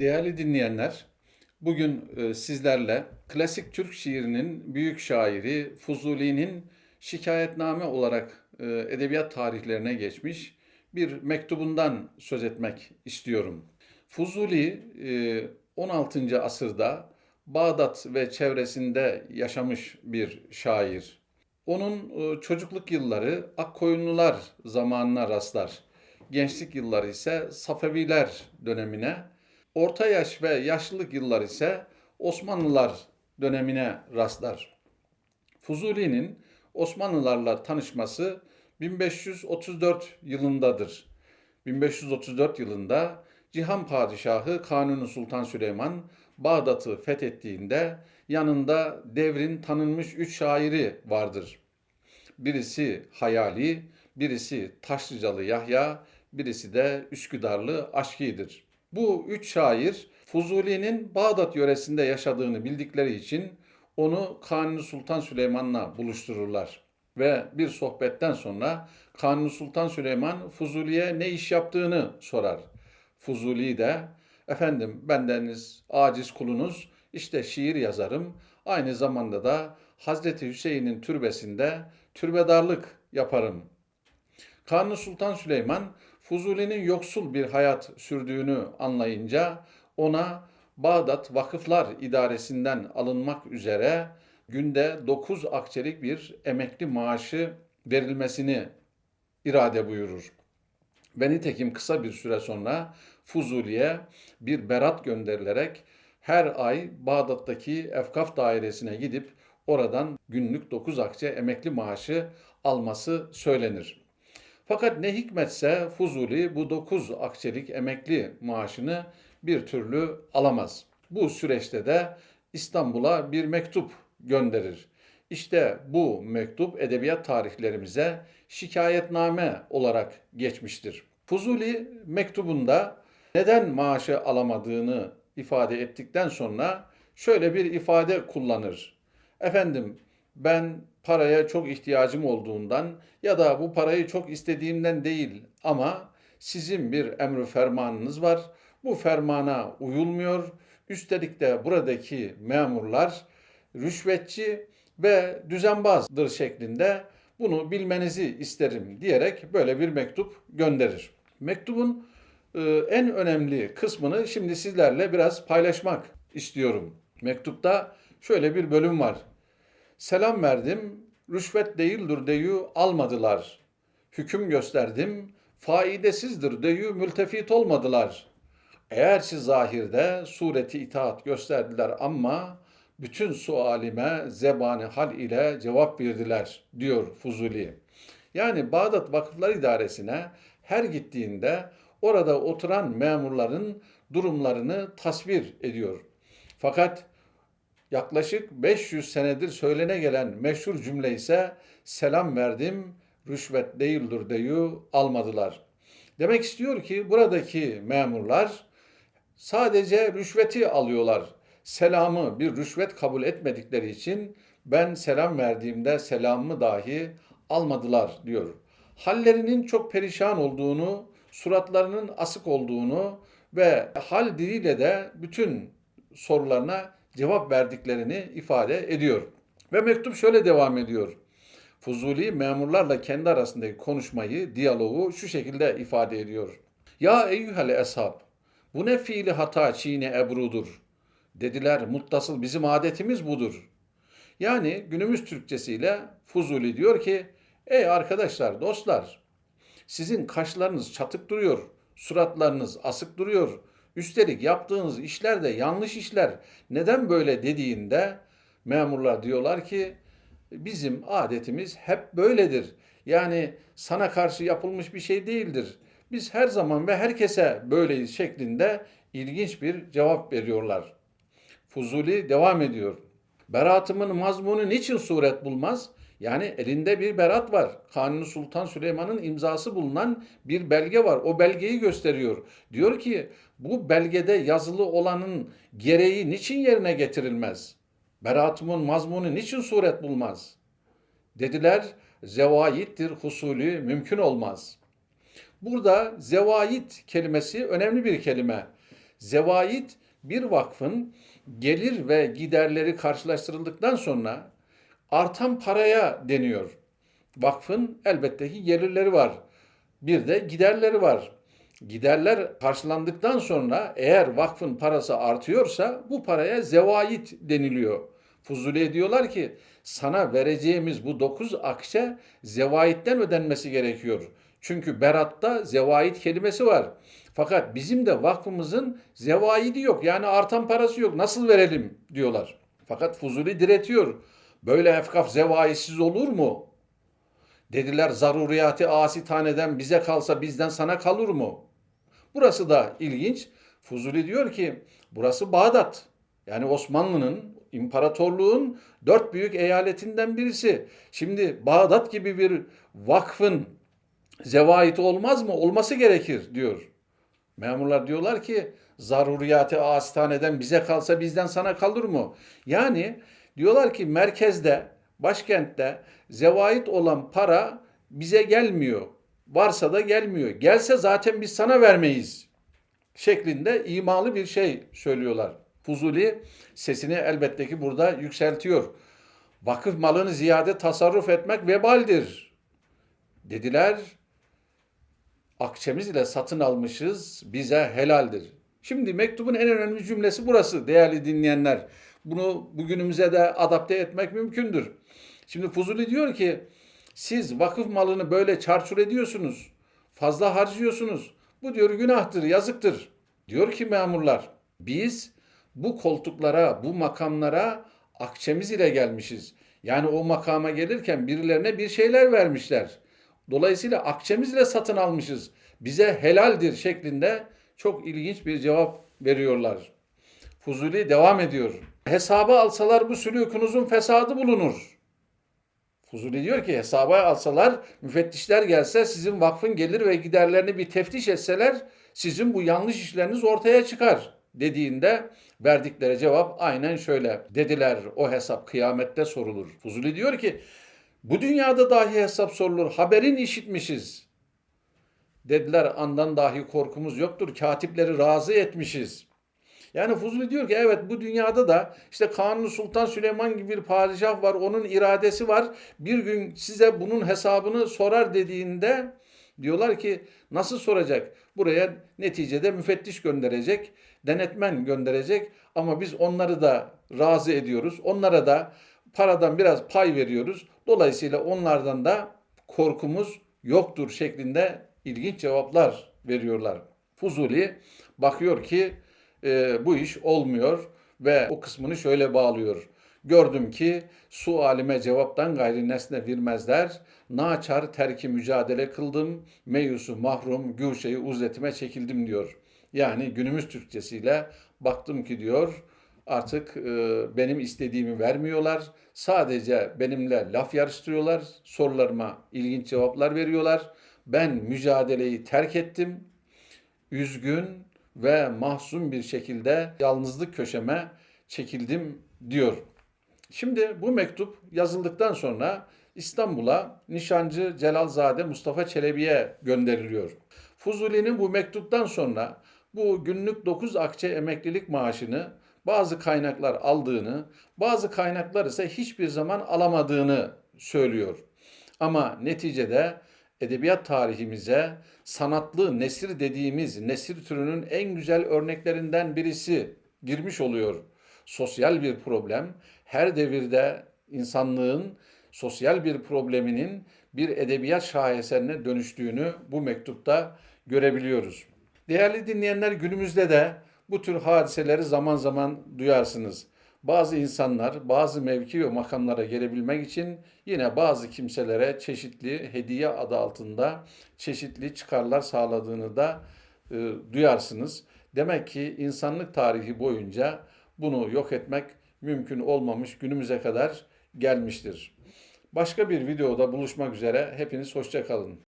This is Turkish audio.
Değerli dinleyenler, bugün e, sizlerle klasik Türk şiirinin büyük şairi Fuzuli'nin şikayetname olarak e, edebiyat tarihlerine geçmiş bir mektubundan söz etmek istiyorum. Fuzuli e, 16. asırda Bağdat ve çevresinde yaşamış bir şair. Onun e, çocukluk yılları Akkoyunlular zamanına rastlar. Gençlik yılları ise Safeviler dönemine, orta yaş ve yaşlılık yılları ise Osmanlılar dönemine rastlar. Fuzuli'nin Osmanlılarla tanışması 1534 yılındadır. 1534 yılında Cihan Padişahı Kanuni Sultan Süleyman Bağdat'ı fethettiğinde yanında devrin tanınmış üç şairi vardır. Birisi Hayali, birisi Taşlıcalı Yahya, birisi de Üsküdarlı Aşki'dir. Bu üç şair Fuzuli'nin Bağdat yöresinde yaşadığını bildikleri için onu Kanuni Sultan Süleyman'la buluştururlar. Ve bir sohbetten sonra Kanuni Sultan Süleyman Fuzuli'ye ne iş yaptığını sorar. Fuzuli de efendim bendeniz aciz kulunuz işte şiir yazarım. Aynı zamanda da Hazreti Hüseyin'in türbesinde türbedarlık yaparım. Kanuni Sultan Süleyman Fuzuli'nin yoksul bir hayat sürdüğünü anlayınca ona Bağdat Vakıflar İdaresi'nden alınmak üzere günde 9 akçelik bir emekli maaşı verilmesini irade buyurur. Ve nitekim kısa bir süre sonra Fuzuli'ye bir berat gönderilerek her ay Bağdat'taki Efkaf dairesine gidip oradan günlük 9 akçe emekli maaşı alması söylenir. Fakat ne hikmetse Fuzuli bu 9 akçelik emekli maaşını bir türlü alamaz. Bu süreçte de İstanbul'a bir mektup gönderir. İşte bu mektup edebiyat tarihlerimize şikayetname olarak geçmiştir. Fuzuli mektubunda neden maaşı alamadığını ifade ettikten sonra şöyle bir ifade kullanır. Efendim ben paraya çok ihtiyacım olduğundan ya da bu parayı çok istediğimden değil ama sizin bir emri fermanınız var. Bu fermana uyulmuyor. Üstelik de buradaki memurlar rüşvetçi ve düzenbazdır şeklinde bunu bilmenizi isterim diyerek böyle bir mektup gönderir. Mektubun e, en önemli kısmını şimdi sizlerle biraz paylaşmak istiyorum. Mektupta şöyle bir bölüm var. Selam verdim, rüşvet değildir deyü almadılar. Hüküm gösterdim, faidesizdir deyü mültefit olmadılar. Eğerçi zahirde sureti itaat gösterdiler ama bütün sualime zebani hal ile cevap verdiler diyor Fuzuli. Yani Bağdat Vakıflar İdaresi'ne her gittiğinde orada oturan memurların durumlarını tasvir ediyor. Fakat yaklaşık 500 senedir söylene gelen meşhur cümle ise selam verdim, rüşvet değildir deyu almadılar. Demek istiyor ki buradaki memurlar sadece rüşveti alıyorlar. Selamı bir rüşvet kabul etmedikleri için ben selam verdiğimde selamımı dahi almadılar diyor. Hallerinin çok perişan olduğunu, suratlarının asık olduğunu ve hal diliyle de bütün sorularına cevap verdiklerini ifade ediyor. Ve mektup şöyle devam ediyor. Fuzuli memurlarla kendi arasındaki konuşmayı, diyaloğu şu şekilde ifade ediyor. Ya eyyühel eshab, bu ne fiili hata çiğne ebrudur. Dediler muttasıl bizim adetimiz budur. Yani günümüz Türkçesiyle Fuzuli diyor ki, ey arkadaşlar, dostlar, sizin kaşlarınız çatık duruyor, suratlarınız asık duruyor, Üstelik yaptığınız işler de yanlış işler. Neden böyle dediğinde memurlar diyorlar ki bizim adetimiz hep böyledir. Yani sana karşı yapılmış bir şey değildir. Biz her zaman ve herkese böyle şeklinde ilginç bir cevap veriyorlar. Fuzuli devam ediyor. Beratımın mazmunu niçin suret bulmaz? Yani elinde bir berat var. Kanuni Sultan Süleyman'ın imzası bulunan bir belge var. O belgeyi gösteriyor. Diyor ki bu belgede yazılı olanın gereği niçin yerine getirilmez? Beratımın mazmunu niçin suret bulmaz? Dediler zevayittir husulü mümkün olmaz. Burada zevayit kelimesi önemli bir kelime. Zevait bir vakfın gelir ve giderleri karşılaştırıldıktan sonra artan paraya deniyor. Vakfın elbette ki gelirleri var. Bir de giderleri var. Giderler karşılandıktan sonra eğer vakfın parası artıyorsa bu paraya zevait deniliyor. Fuzuli'ye diyorlar ki sana vereceğimiz bu 9 akçe zevaitten ödenmesi gerekiyor. Çünkü beratta zevait kelimesi var. Fakat bizim de vakfımızın zevaidi yok. Yani artan parası yok. Nasıl verelim diyorlar. Fakat Fuzuli diretiyor. Böyle efkaf zevaitsiz olur mu? Dediler zaruriyati asi taneden bize kalsa bizden sana kalır mı? Burası da ilginç. Fuzuli diyor ki burası Bağdat. Yani Osmanlı'nın, imparatorluğun dört büyük eyaletinden birisi. Şimdi Bağdat gibi bir vakfın zevaiti olmaz mı? Olması gerekir diyor. Memurlar diyorlar ki zaruriyati astaneden bize kalsa bizden sana kalır mı? Yani diyorlar ki merkezde, başkentte zevait olan para bize gelmiyor. Varsa da gelmiyor. Gelse zaten biz sana vermeyiz. Şeklinde imalı bir şey söylüyorlar. Fuzuli sesini elbette ki burada yükseltiyor. Vakıf malını ziyade tasarruf etmek vebaldir. Dediler akçemiz ile satın almışız bize helaldir. Şimdi mektubun en önemli cümlesi burası değerli dinleyenler. Bunu bugünümüze de adapte etmek mümkündür. Şimdi Fuzuli diyor ki siz vakıf malını böyle çarçur ediyorsunuz. Fazla harcıyorsunuz. Bu diyor günahtır, yazıktır. Diyor ki memurlar biz bu koltuklara, bu makamlara akçemiz ile gelmişiz. Yani o makama gelirken birilerine bir şeyler vermişler. Dolayısıyla akçemizle satın almışız. Bize helaldir şeklinde çok ilginç bir cevap veriyorlar. Fuzuli devam ediyor. Hesaba alsalar bu sülûkunuzun fesadı bulunur. Fuzuli diyor ki hesaba alsalar, müfettişler gelse sizin vakfın gelir ve giderlerini bir teftiş etseler sizin bu yanlış işleriniz ortaya çıkar dediğinde verdikleri cevap aynen şöyle. Dediler o hesap kıyamette sorulur. Fuzuli diyor ki bu dünyada dahi hesap sorulur. Haberin işitmişiz. Dediler andan dahi korkumuz yoktur. Katipleri razı etmişiz. Yani Fuzuli diyor ki evet bu dünyada da işte Kanuni Sultan Süleyman gibi bir padişah var. Onun iradesi var. Bir gün size bunun hesabını sorar dediğinde diyorlar ki nasıl soracak? Buraya neticede müfettiş gönderecek, denetmen gönderecek ama biz onları da razı ediyoruz. Onlara da paradan biraz pay veriyoruz. Dolayısıyla onlardan da korkumuz yoktur şeklinde ilginç cevaplar veriyorlar. Fuzuli bakıyor ki e, bu iş olmuyor ve o kısmını şöyle bağlıyor. Gördüm ki sualime cevaptan gayri nesne vermezler. Naçar terki mücadele kıldım. Meyusu mahrum güşeyi uzletime çekildim diyor. Yani günümüz Türkçesiyle baktım ki diyor artık e, benim istediğimi vermiyorlar. Sadece benimle laf yarıştırıyorlar. Sorularıma ilginç cevaplar veriyorlar. Ben mücadeleyi terk ettim. Üzgün ve mahzun bir şekilde yalnızlık köşeme çekildim diyor. Şimdi bu mektup yazıldıktan sonra İstanbul'a nişancı Celalzade Mustafa Çelebi'ye gönderiliyor. Fuzuli'nin bu mektuptan sonra bu günlük 9 akçe emeklilik maaşını bazı kaynaklar aldığını, bazı kaynaklar ise hiçbir zaman alamadığını söylüyor. Ama neticede edebiyat tarihimize sanatlı nesir dediğimiz nesir türünün en güzel örneklerinden birisi girmiş oluyor. Sosyal bir problem her devirde insanlığın sosyal bir probleminin bir edebiyat şaheserine dönüştüğünü bu mektupta görebiliyoruz. Değerli dinleyenler günümüzde de bu tür hadiseleri zaman zaman duyarsınız. Bazı insanlar bazı mevki ve makamlara gelebilmek için yine bazı kimselere çeşitli hediye adı altında çeşitli çıkarlar sağladığını da e, duyarsınız. Demek ki insanlık tarihi boyunca bunu yok etmek mümkün olmamış günümüze kadar gelmiştir. Başka bir videoda buluşmak üzere. Hepiniz hoşça kalın.